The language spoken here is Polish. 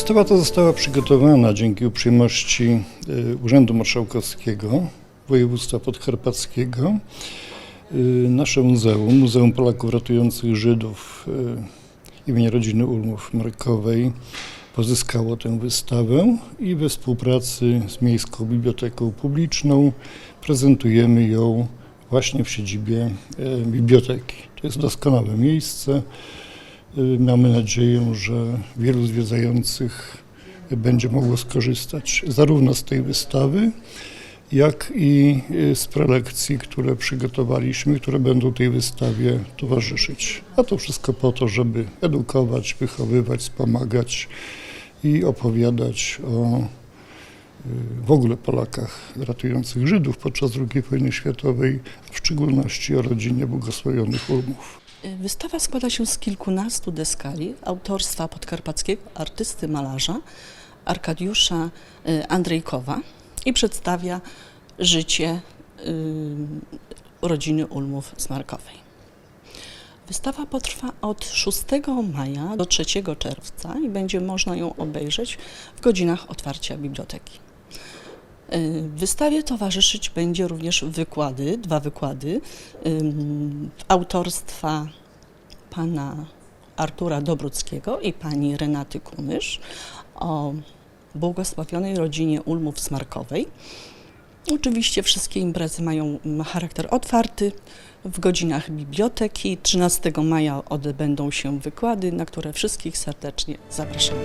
Wystawa ta została przygotowana dzięki uprzejmości y, Urzędu Marszałkowskiego Województwa Podkarpackiego. Y, Nasze muzeum, Muzeum Polaków Ratujących Żydów y, imienia rodziny Ulmów Markowej pozyskało tę wystawę i we współpracy z Miejską Biblioteką Publiczną prezentujemy ją właśnie w siedzibie biblioteki. To jest doskonałe miejsce. Y, Mamy nadzieję, że wielu zwiedzających będzie mogło skorzystać zarówno z tej wystawy, jak i y, z prelekcji, które przygotowaliśmy, które będą tej wystawie towarzyszyć. A to wszystko po to, żeby edukować, wychowywać, wspomagać i opowiadać o y, w ogóle Polakach ratujących Żydów podczas II wojny światowej, w szczególności o rodzinie błogosławionych Ulmów. Wystawa składa się z kilkunastu deskali autorstwa podkarpackiego artysty malarza Arkadiusza y, Andrzejkowa i przedstawia życie y, rodziny Ulmów z Markowej. Wystawa potrwa od 6 maja do 3 czerwca i będzie można ją obejrzeć w godzinach otwarcia biblioteki. Y, Wystawie towarzyszyć będzie również wykłady, dwa wykłady ym, autorstwa pana Artura Dobruckiego i pani Renaty Kumysz o błogosławionej rodzinie Ulmów Smarkowej. Oczywiście wszystkie imprezy mają charakter otwarty. W godzinach biblioteki 13 maja odbędą się wykłady, na które wszystkich serdecznie zapraszamy.